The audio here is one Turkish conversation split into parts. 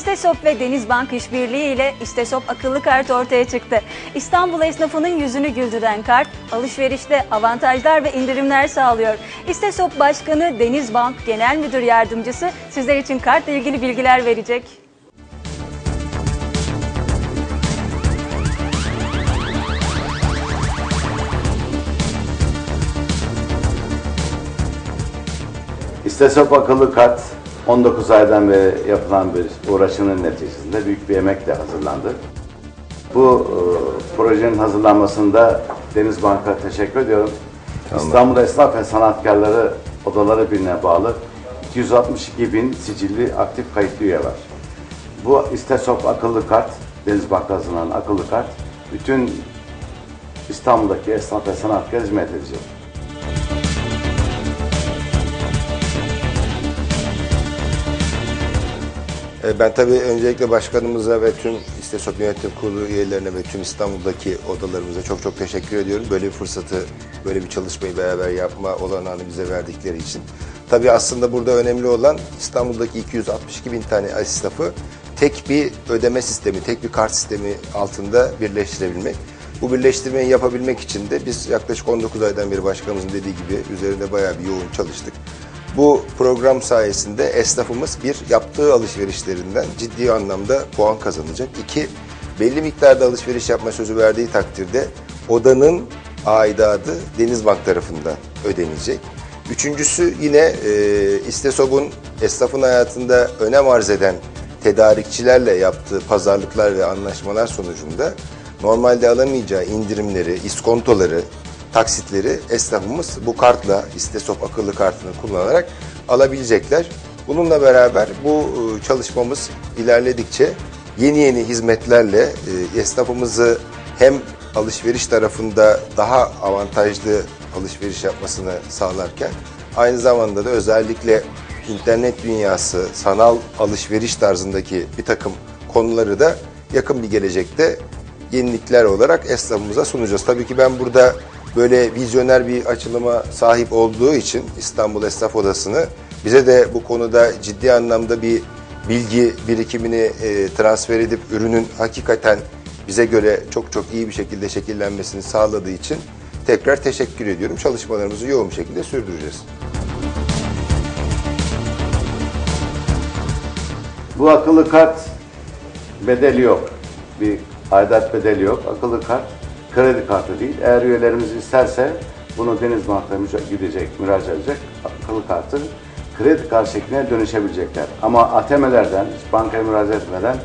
İstesop ve Denizbank işbirliği ile İstesop akıllı kart ortaya çıktı. İstanbul esnafının yüzünü güldüren kart, alışverişte avantajlar ve indirimler sağlıyor. İstesop Başkanı Denizbank Genel Müdür Yardımcısı sizler için kartla ilgili bilgiler verecek. İstesop akıllı kart 19 aydan beri yapılan bir uğraşının neticesinde büyük bir emekle hazırlandı. Bu e, projenin hazırlanmasında Deniz Bank'a teşekkür ediyorum. İstanbul Esnaf ve Sanatkarları Odaları Birliği'ne bağlı 262 bin sicilli aktif kayıtlı üye var. Bu İstesop akıllı kart, Deniz Bank'a hazırlanan akıllı kart bütün İstanbul'daki esnaf ve sanatkar hizmet edecek. Ben tabii öncelikle başkanımıza ve tüm İstesop Yönetim Kurulu üyelerine ve tüm İstanbul'daki odalarımıza çok çok teşekkür ediyorum. Böyle bir fırsatı, böyle bir çalışmayı beraber yapma olanağını bize verdikleri için. Tabii aslında burada önemli olan İstanbul'daki 262 bin tane esnafı tek bir ödeme sistemi, tek bir kart sistemi altında birleştirebilmek. Bu birleştirmeyi yapabilmek için de biz yaklaşık 19 aydan beri başkanımızın dediği gibi üzerinde bayağı bir yoğun çalıştık. Bu program sayesinde esnafımız bir yaptığı alışverişlerinden ciddi anlamda puan kazanacak. İki, belli miktarda alışveriş yapma sözü verdiği takdirde odanın aidadı Denizbank tarafından ödenecek. Üçüncüsü yine e, İstesop'un esnafın hayatında önem arz eden tedarikçilerle yaptığı pazarlıklar ve anlaşmalar sonucunda normalde alamayacağı indirimleri, iskontoları, taksitleri esnafımız bu kartla İstesop akıllı kartını kullanarak alabilecekler. Bununla beraber bu e, çalışmamız ilerledikçe yeni yeni hizmetlerle e, esnafımızı hem alışveriş tarafında daha avantajlı alışveriş yapmasını sağlarken aynı zamanda da özellikle internet dünyası, sanal alışveriş tarzındaki bir takım konuları da yakın bir gelecekte yenilikler olarak esnafımıza sunacağız. Tabii ki ben burada böyle vizyoner bir açılıma sahip olduğu için İstanbul Esnaf Odası'nı bize de bu konuda ciddi anlamda bir bilgi birikimini e, transfer edip ürünün hakikaten bize göre çok çok iyi bir şekilde şekillenmesini sağladığı için tekrar teşekkür ediyorum. Çalışmalarımızı yoğun bir şekilde sürdüreceğiz. Bu akıllı kart bedeli yok. Bir aidat bedeli yok. Akıllı kart kredi kartı değil. Eğer üyelerimiz isterse bunu Deniz Bank'a müca- gidecek, müracaat edecek. Akıllı kartı kredi kartı şekline dönüşebilecekler. Ama ATM'lerden, bankaya müracaat etmeden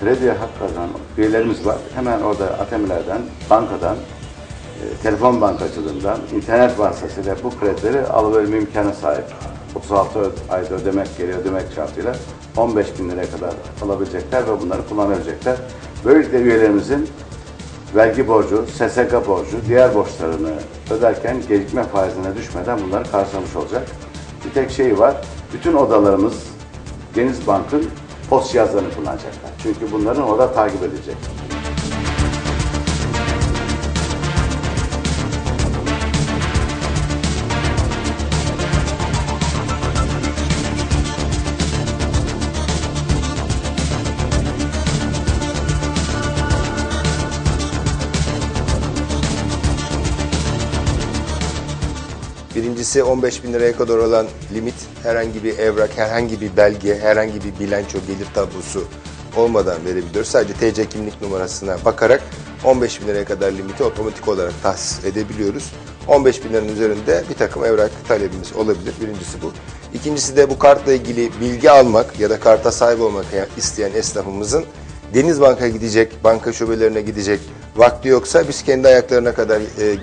krediye hak kazanan üyelerimiz var. Hemen orada ATM'lerden, bankadan, e, telefon bankacılığından, internet vasıtasıyla bu kredileri alabilme imkanı sahip. 36 ö- ayda ödemek geri ödemek şartıyla 15 bin liraya kadar alabilecekler ve bunları kullanabilecekler. Böylelikle üyelerimizin vergi borcu, SSK borcu, diğer borçlarını öderken gecikme faizine düşmeden bunları karşılamış olacak. Bir tek şey var, bütün odalarımız Deniz Bank'ın post cihazlarını kullanacaklar. Çünkü bunların oda takip edecek. Birincisi 15 bin liraya kadar olan limit herhangi bir evrak, herhangi bir belge, herhangi bir bilanço, gelir tablosu olmadan verebiliyoruz. Sadece TC kimlik numarasına bakarak 15 bin liraya kadar limiti otomatik olarak tahsis edebiliyoruz. 15 bin liranın üzerinde bir takım evrak talebimiz olabilir. Birincisi bu. İkincisi de bu kartla ilgili bilgi almak ya da karta sahip olmak isteyen esnafımızın Deniz Bank'a gidecek, banka şubelerine gidecek vakti yoksa biz kendi ayaklarına kadar e,